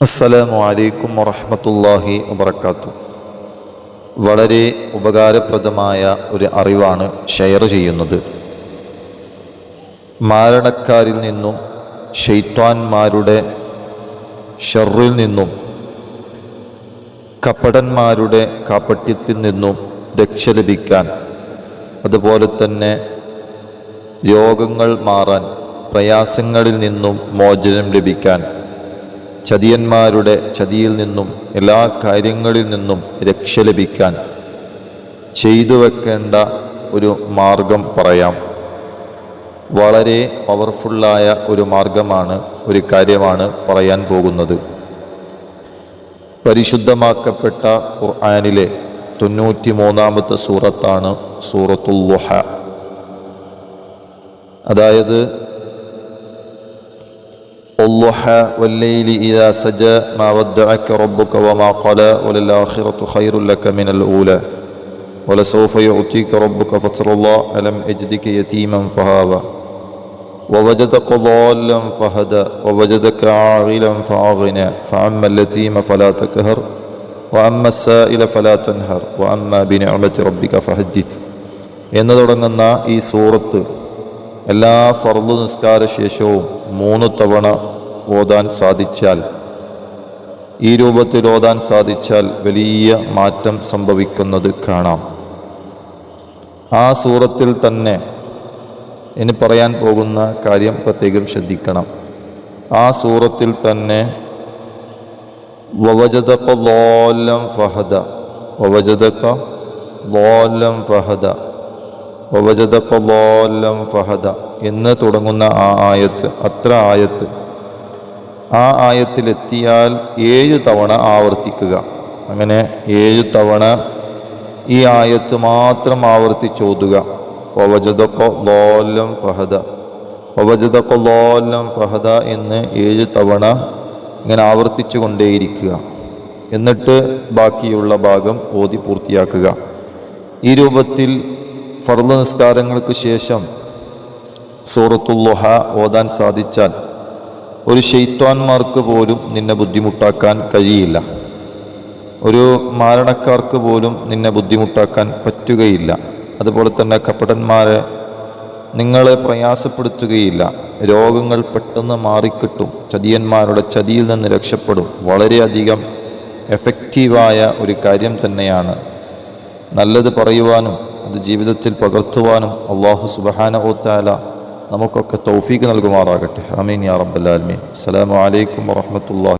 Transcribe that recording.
അസ്സലാമു അലൈക്കും വറഹമത്തല്ലാഹി വബർക്കാത്തു വളരെ ഉപകാരപ്രദമായ ഒരു അറിവാണ് ഷെയർ ചെയ്യുന്നത്. മാരണക്കാരിൽ നിന്നും ഷെയ്ത്വാന്മാരുടെ ഷെറിൽ നിന്നും കപടന്മാരുടെ കാപ്പട്യത്തിൽ നിന്നും രക്ഷ ലഭിക്കാൻ അതുപോലെ തന്നെ രോഗങ്ങൾ മാറാൻ പ്രയാസങ്ങളിൽ നിന്നും മോചനം ലഭിക്കാൻ ചതിയന്മാരുടെ ചതിയിൽ നിന്നും എല്ലാ കാര്യങ്ങളിൽ നിന്നും രക്ഷ ലഭിക്കാൻ ചെയ്തു വെക്കേണ്ട ഒരു മാർഗം പറയാം. വളരെ പവർഫുള്ളായ ഒരു മാർഗമാണ് ഒരു കാര്യമാണ് പറയാൻ പോകുന്നത്. പരിശുദ്ധമാക്കപ്പെട്ട ഖുർആാനിലെ തൊണ്ണൂറ്റി മൂന്നാമത്തെ സൂറത്താണ് സൂറത്തുൽ ലുഹ അതായത് والضحى والليل إذا سجى ما ودعك ربك وما قلى وللآخرة خير لك من الأولى ولسوف يعطيك ربك فترضى ألم أجدك يتيما فهاوى ووجدك ضالا فهدى ووجدك عاغلا فأغنى فأما اليتيم فلا تكهر وأما السائل فلا تنهر وأما بنعمة ربك فحدث എന്ന് തുടങ്ങുന്ന ഈ സൂറത്ത് എല്ലാ ഫർദ് നിസ്കാര ശേഷവും മൂന്ന് തവണ ഓതാൻ സാധിച്ചാൽ ഈ രൂപത്തിൽ ഓതാൻ സാധിച്ചാൽ വലിയ മാറ്റം സംഭവിക്കുന്നത് കാണാം. ആ സൂറത്തിൽ തന്നെ ഇനി പറയാൻ പോകുന്ന കാര്യം പ്രത്യേകം ശ്രദ്ധിക്കണം. ആ സൂറത്തിൽ തന്നെ വവജതക ളോലം ഫഹദ വവജതക ളോലം ഫഹദ വവജതക ഫഹദ. എന്ന് തുടങ്ങുന്ന ആ ആയത്ത് അത്ര ആയത്ത്. ആ ആയത്തിലെത്തിയാൽ ഏഴ് തവണ ആവർത്തിക്കുക. അങ്ങനെ ഏഴ് തവണ ഈ ആയത്ത് മാത്രം ആവർത്തിച്ചോതുക. വവജതക ളോലം ഫഹദ. വവജതക ളോലം ഫഹദ എന്ന് ഏഴ് തവണ ഇങ്ങനെ ആവർത്തിച്ചു കൊണ്ടേയിരിക്കുക എന്നിട്ട് ബാക്കിയുള്ള ഭാഗം ഓതി പൂർത്തിയാക്കുക. ഈ രൂപത്തിൽ ഫർദ് നിസ്കാരങ്ങൾക്ക് ശേഷം സൂറത്തുല്ലുഹ ഓതാൻ സാധിച്ചാൽ ഒരു ഷെയ്ത്വാന്മാർക്ക് പോലും നിന്നെ ബുദ്ധിമുട്ടാക്കാൻ കഴിയില്ല. ഒരു മാരണക്കാർക്ക് പോലും നിന്നെ ബുദ്ധിമുട്ടാക്കാൻ പറ്റുകയില്ല. അതുപോലെ തന്നെ കപടന്മാരെ നിങ്ങളെ പ്രയാസപ്പെടുത്തുകയില്ല. രോഗങ്ങൾ പെട്ടെന്ന് മാറിക്കിട്ടും. ചതിയന്മാരുടെ ചതിയിൽ നിന്ന് രക്ഷപ്പെടും. വളരെയധികം എഫക്റ്റീവായ ഒരു കാര്യം തന്നെയാണ്. നല്ലത് പറയുവാനും അത് ജീവിതത്തിൽ പകർത്തുവാനും അള്ളാഹു സുബഹാന ഓത്താല നമുക്കൊക്കെ തൗഫീക്ക് നൽകുമാറാകട്ടെ. അമീൻ യാ റബ്ബൽ ആലമീൻ. അസ്സലാമു അലൈക്കും വറഹ്മത്തുള്ളാഹി